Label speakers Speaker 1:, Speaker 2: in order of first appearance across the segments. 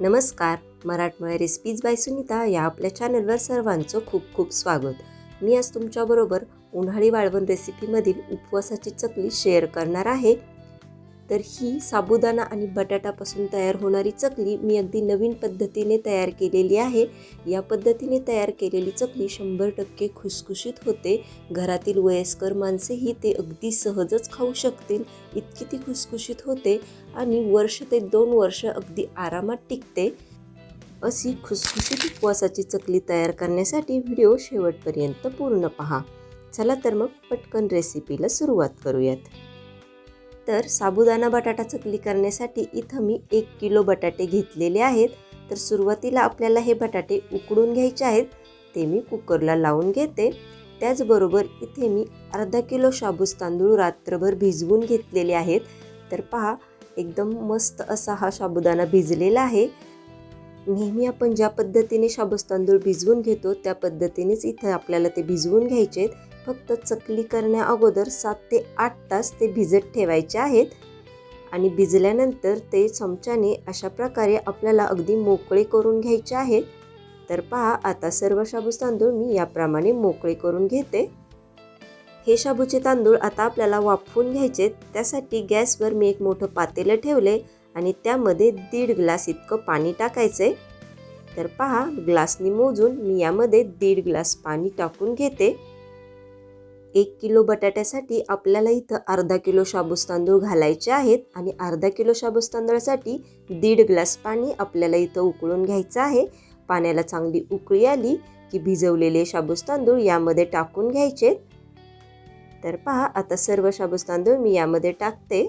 Speaker 1: नमस्कार मराठमोळ्या recipes bye Sunita या आपल्या चॅनलवर सर्वांचं खूप खूप स्वागत. मी आज तुमच्याबरोबर उन्हाळी वाळवण रेसिपीमधील उपवासाची चकली शेअर करणार आहे. तर ही साबुदाणा आणि बटाटापासून तयार होणारी चकली मी अगदी नवीन पद्धतीने तयार केलेली आहे. या पद्धतीने तयार केलेली चकली शंभर टक्के खुसखुशीत होते. घरातील वयस्कर माणसेही ते अगदी सहजच खाऊ शकतील. इतकी ती खुसखुशीत होते आणि वर्ष ते दोन वर्ष अगदी आरामात टिकते. अशी खुसखुशीत उपवासाची चकली तयार करण्यासाठी व्हिडिओ शेवटपर्यंत पूर्ण पहा. चला तर मग पटकन रेसिपीला सुरुवात करूयात. तर साबुदाणा बटाटा चकली करण्यासाठी इथं मी एक किलो बटाटे घेतलेले आहेत. तर सुरुवातीला आपल्याला हे बटाटे उकडून घ्यायचे आहेत. ते मी कुकरला लावून घेते. त्याचबरोबर इथे मी अर्धा किलो शाबूस तांदूळ रात्रभर भिजवून घेतलेले आहेत. तर पहा एकदम मस्त असा हा साबुदाणा भिजलेला आहे. नेहमी आपण ज्या पद्धतीने शाबूस तांदूळ भिजवून घेतो त्या पद्धतीनेच इथं आपल्याला ते भिजवून घ्यायचे आहेत. फक्त चकली करण्या अगोदर सात ते आठ तास ते भिजत ठेवायचे आहेत. आणि भिजल्यानंतर ते चमच्याने अशा प्रकारे आपल्याला अगदी मोकळे करून घ्यायचे आहेत. तर पहा आता सर्व शाबूस तांदूळ मी याप्रमाणे मोकळे करून घेते. हे शाबूचे तांदूळ आता आपल्याला वाफवून घ्यायचे. त्यासाठी गॅसवर मी एक मोठं पातेलं ठेवले आणि त्यामध्ये दीड ग्लास इतकं पाणी टाकायचे. तर पहा ग्लासनी मोजून मी यामध्ये दीड ग्लास पाणी टाकून घेते. एक किलो बटाट्यासाठी आपल्याला इथं अर्धा किलो शाबूस तांदूळ घालायचे आहेत आणि अर्धा किलो शाबूस तांदळासाठी दीड ग्लास पाणी आपल्याला इथं उकळून घ्यायचं आहे. पाण्याला चांगली उकळी आली की भिजवलेले शाबूस तांदूळ यामध्ये टाकून घ्यायचे. तर पहा आता सर्व शाबूस तांदूळ मी यामध्ये टाकते.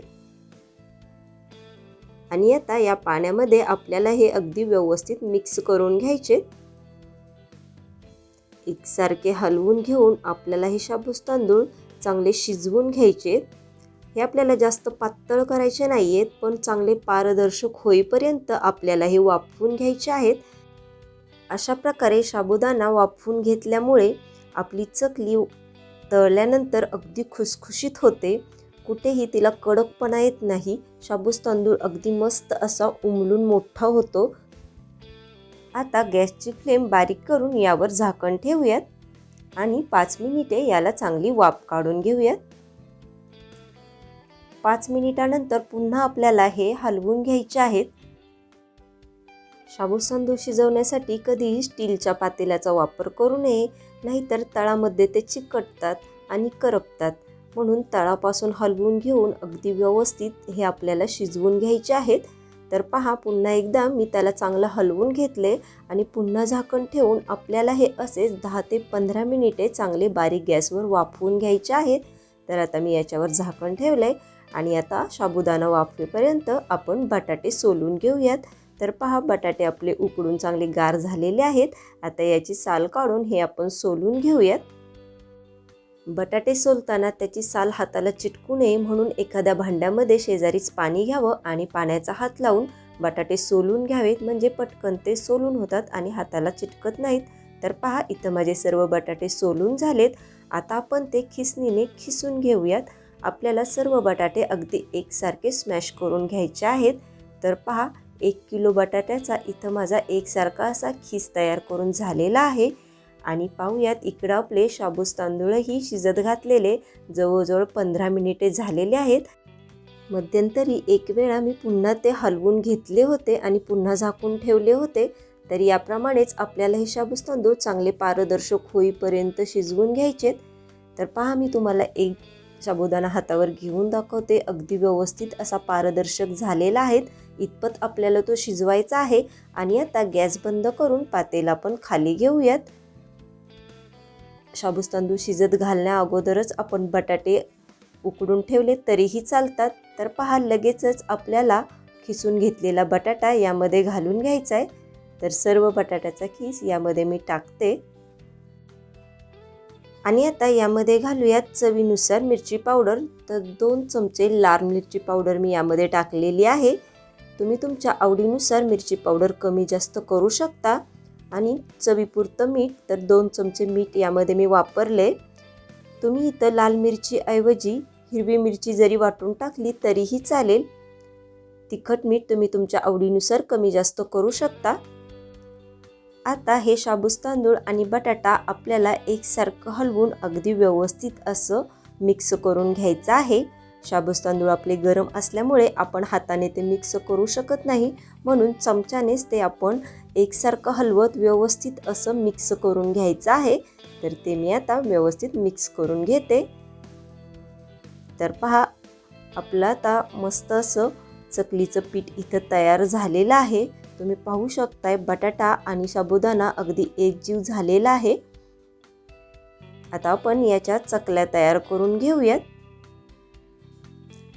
Speaker 1: आणि आता या पाण्यामध्ये आपल्याला हे अगदी व्यवस्थित मिक्स करून घ्यायचे. एकसारखे हलवून घेऊन आपल्याला हे शाबूस तांदूळ चांगले शिजवून घ्यायचे हे आपल्याला जास्त पातळ करायचे नाही आहेत पण चांगले पारदर्शक होईपर्यंत आपल्याला हे वाफवून घ्यायचे आहेत. अशा प्रकारे साबुदाणा वाफवून घेतल्यामुळे आपली चकली तळल्यानंतर अगदी खुसखुशीत होते. कुठेही तिला कडकपणा येत नाही. शाबूस तांदूळ अगदी मस्त असा उमलून मोठा होतो. आता गॅसची फ्लेम बारीक करून यावर झाकण ठेवूयात आणि पाच मिनिटे याला चांगली वाफ काढून घेऊयात. पाच मिनिटानंतर पुन्हा आपल्याला हे हलवून घ्यायचे आहेत. शाबू सांदू शिजवण्यासाठी कधीही स्टीलच्या पातेल्याचा वापर करू नये नाहीतर तळामध्ये ते चिकटतात आणि करपतात. म्हणून तळापासून हलवून घेऊन अगदी व्यवस्थित हे आपल्याला शिजवून घ्यायचे आहेत. तर पहा पुन्हा एकदा मी त्याला चांगलं हलवून घेतले आणि पुन्हा झाकण ठेवून आपल्याला हे असेच दहा ते पंधरा मिनिटे चांगले बारीक गॅसवर वाफवून घ्यायचे आहेत. तर आता मी याच्यावर झाकण ठेवलं आहे आणि आता साबुदाणा वाफवेपर्यंत आपण बटाटे सोलून घेऊयात. तर पहा बटाटे आपले उकडून चांगले गार झालेले आहेत. आता याची साल काढून हे आपण सोलून घेऊयात. बटाटे सोलताना त्याची साल हाताला चिटकू नये म्हणून एखाद्या भांड्यामध्ये शेजारीच पाणी घ्यावं आणि पाण्याचा हात लावून बटाटे सोलून घ्यावेत. म्हणजे पटकन ते सोलून होतात आणि हाताला चिटकत नाहीत. तर पहा इथं माझे सर्व बटाटे सोलून झालेत. आता आपण ते खिसणीने खिसून घेऊयात. आपल्याला सर्व बटाटे अगदी एकसारखे स्मॅश करून घ्यायचे आहेत. तर पहा एक किलो बटाट्याचा इथं माझा एकसारखा असा खिस तयार करून झालेला आहे. आणि पाहूयात इकडं आपले शाबूस तांदूळही शिजत घातलेले जवळजवळ पंधरा मिनिटे झालेले आहेत. मध्यंतरी एक वेळा मी पुन्हा ते हलवून घेतले होते आणि पुन्हा झाकून ठेवले होते तर याप्रमाणेच आपल्याला हे शाबूस तांदूळ चांगले पारदर्शक होईपर्यंत शिजवून घ्यायचेत तर पहा मी तुम्हाला एक साबुदाणा हातावर घेऊन दाखवते. अगदी व्यवस्थित असा पारदर्शक झालेला आहे. इतपत आपल्याला तो शिजवायचा आहे आणि आता गॅस बंद करून पातेला पण खाली घेऊयात. शाबूस तांदूळ शिजत घालण्या अगोदरच आपण बटाटे उकडून ठेवले तरीही चालतात. तर पहा लगेचच आपल्याला खिसून घेतलेला बटाटा यामध्ये घालून घ्यायचा आहे. तर सर्व बटाट्याचा खीस यामध्ये मी टाकते. आणि आता यामध्ये घालूयात चवीनुसार मिरची पावडर. तर दोन चमचे लाल मिरची पावडर मी यामध्ये टाकलेली आहे. तुम्ही तुमच्या आवडीनुसार मिरची पावडर कमी जास्त करू शकता. आणि चवीपुरतं मीठ तर दोन चमचे मीठ यामध्ये मी वापरले. तुम्ही इथं लाल मिरचीऐवजी हिरवी मिरची जरी वाटून टाकली तरीही चालेल. तिखट मीठ तुम्ही तुमच्या आवडीनुसार कमी जास्त करू शकता. आता हे शाबूस तांदूळ आणि बटाटा आपल्याला एकसारखं हलवून अगदी व्यवस्थित असं मिक्स करून घ्यायचं आहे. शाबूस तांदूळ आपले गरम असल्यामुळे आपण हाताने ते मिक्स करू शकत नाही. म्हणून चमच्यानेच ते आपण एकसारखं हलवत व्यवस्थित असं मिक्स करून घ्यायचं आहे. तर ते मी आता व्यवस्थित मिक्स करून घेते. तर पहा आपलं आता मस्त असं चकलीचं पीठ इथं तयार झालेलं आहे. तुम्ही पाहू शकताय बटाटा आणि साबुदाणा अगदी एकजीव झालेला आहे. आता आपण याच्या चकल्या तयार करून घेऊयात.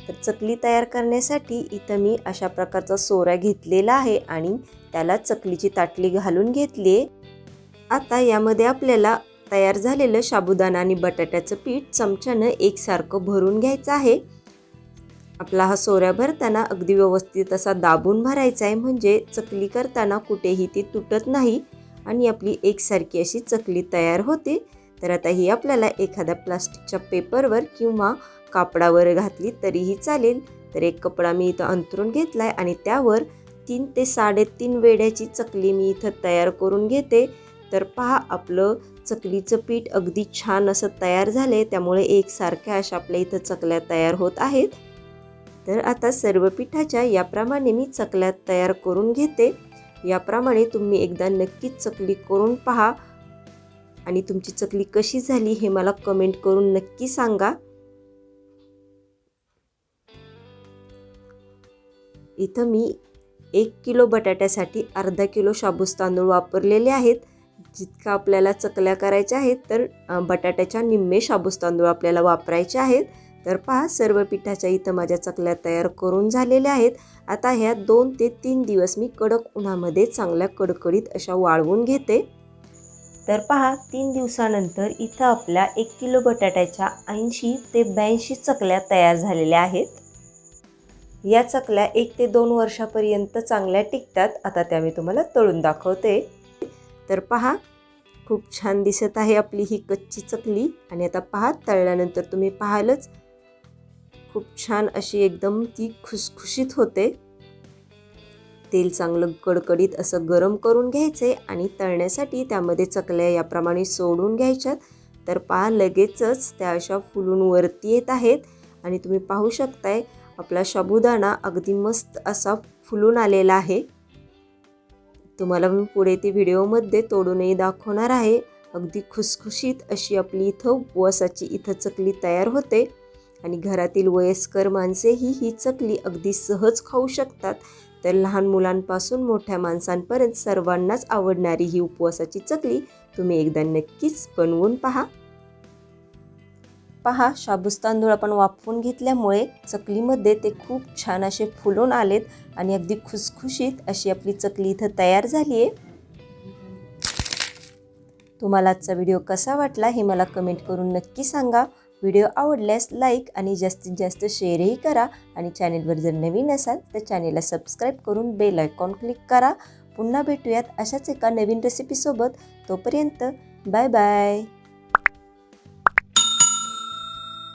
Speaker 1: तर चकली तयार करण्यासाठी इथं मी अशा प्रकारचा सोरा घेतलेला आहे आणि त्याला चकलीची ताटली घालून घेतली आता यामध्ये आपल्याला तयार झालेलं साबुदाणा आणि बटाट्याचं पीठ चमच्यानं एकसारखं भरून घ्यायचं आहे. आपला हा सोऱ्या भरताना अगदी व्यवस्थित असा दाबून भरायचा आहे म्हणजे चकली करताना कुठेही ती तुटत नाही आणि आपली एकसारखी अशी चकली तयार होते. तर आता ही आपल्याला एखाद्या प्लास्टिकच्या पेपरवर किंवा कापडावर घातली तरीही चालेल. तर एक कपडा मी इथं अंतरून घेतला आहे आणि त्यावर तीन ते साडेतीन वेड्याची चकली मी इथं तयार करून घेते. तर पहा आपलं चकलीचं पीठ अगदी छान असं तयार झाले त्यामुळे एकसारख्या अशा आपल्या इथं चकल्या तयार होत आहेत. तर आता सर्व पिठाच्या याप्रमाणे मी चकल्या तयार करून घेते. याप्रमाणे तुम्ही एकदा नक्कीच चकली करून पहा. आणि तुमची चकली कशी झाली हे मला कमेंट करून नक्की सांगा. इथं मी एक किलो बटाट्यासाठी अर्धा किलो शाबूस तांदूळ वापरलेले आहेत. जितका आपल्याला चकल्या करायच्या आहेत तर बटाट्याच्या निम्मे शाबूस तांदूळ आपल्याला वापरायचे आहेत. तर पहा सर्व पिठाच्या इथं माझ्या चकल्या तयार करून झालेल्या आहेत. आता ह्या दोन ते तीन दिवस मी कडक उन्हामध्ये चांगल्या कडकडीत अशा वाळवून घेते. तर पहा तीन दिवसानंतर इथं आपल्या एक किलो बटाट्याच्या ऐंशी ते ब्याऐंशी चकल्या तयार झालेल्या आहेत. या चकल्या एक ते दोन वर्षापर्यंत चांगल्या टिकतात. आता त्या मी तुम्हाला तळून दाखवते. तर पहा खूप छान दिसत आहे आपली ही कच्ची चकली. आणि आता पहा तळल्यानंतर तुम्ही पाहालच खूप छान अशी एकदम ती खुसखुशीत होते. तेल चांगलं कडकडीत असं गरम करून घ्यायचे आणि तळण्यासाठी त्यामध्ये चकल्या याप्रमाणे सोडून घ्यायच्यात. तर पहा लगेचच त्या अशा फुलून वरती येत आहेत. आणि तुम्ही पाहू शकताय आपला शाबुदाणा अगदी मस्त असा फुलून आलेला आहे. तुम्हाला मी पुढे ती व्हिडिओमध्ये तोडूनही दाखवणार आहे. अगदी खुसखुशीत अशी आपली इथं उपवासाची इथं चकली तयार होते. आणि घरातील वयस्कर माणसेही ही चकली अगदी सहज खाऊ शकतात. तर लहान मुलांपासून मोठ्या माणसांपर्यंत सर्वांनाच आवडणारी ही उपवासाची चकली तुम्ही एकदा नक्कीच बनवून पहा. पहा शाबूस तांदूळ आपण वाफवून घेतल्यामुळे चकलीमध्ये ते खूप छान असे फुलून आलेत आणि अगदी खुसखुशीत अशी आपली चकली इथं तयार झाली आहे तुम्हाला आजचा व्हिडिओ कसा वाटला हे मला कमेंट करून नक्की सांगा. व्हिडिओ आवडल्यास लाईक आणि जास्तीत जास्त शेअरही करा आणि चॅनेलवर जर नवीन असाल तर चॅनेलला सबस्क्राईब करून बेल आयकॉन क्लिक करा. पुन्हा भेटूयात अशाच एका नवीन रेसिपीसोबत तोपर्यंत बाय बाय.